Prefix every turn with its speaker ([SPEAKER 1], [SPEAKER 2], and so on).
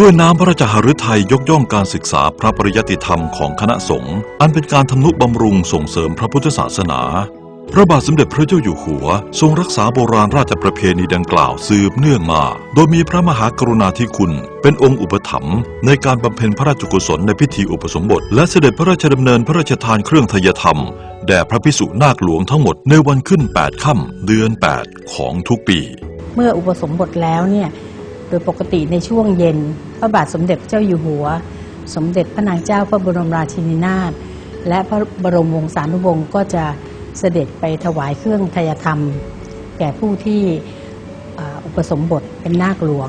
[SPEAKER 1] ด้วยน้ำพระราชหฤทัยยกย่องการศึกษาพระปริยติธรรมของคณะสงฆ์อันเป็นการทำนุบำรุงส่งเสริมพระพุทธศาสนา พระบาทสมเด็จพระเจ้าอยู่หัว ทรงรักษาโบราณราชประเพณีดังกล่าวสืบเนื่องมา โดยมีพระมหากรุณาธิคุณ เป็นองค์อุปถัมภ์ในการบำเพ็ญพระราชกุศลในพิธีอุปสมบท และเสด็จพระราชดำเนินพระราชทานเครื่องทยธรรม แด่พระพิสุนาคหลวงทั้งหมดในวันขึ้น 8 ค่ำเดือน 8 ของทุกปี
[SPEAKER 2] เมื่ออุปสมบทแล้วเนี่ย โดยปกติในช่วงเย็น พระบาทสมเด็จพระเจ้าอยู่หัว สมเด็จพระนางเจ้าพระบรมราชินีนาถและพระบรมวงศานุวงศ์ก็จะเสด็จไปถวายเครื่องทยธรรม แก่ผู้ที่อุปสมบทเป็นนาคหลวง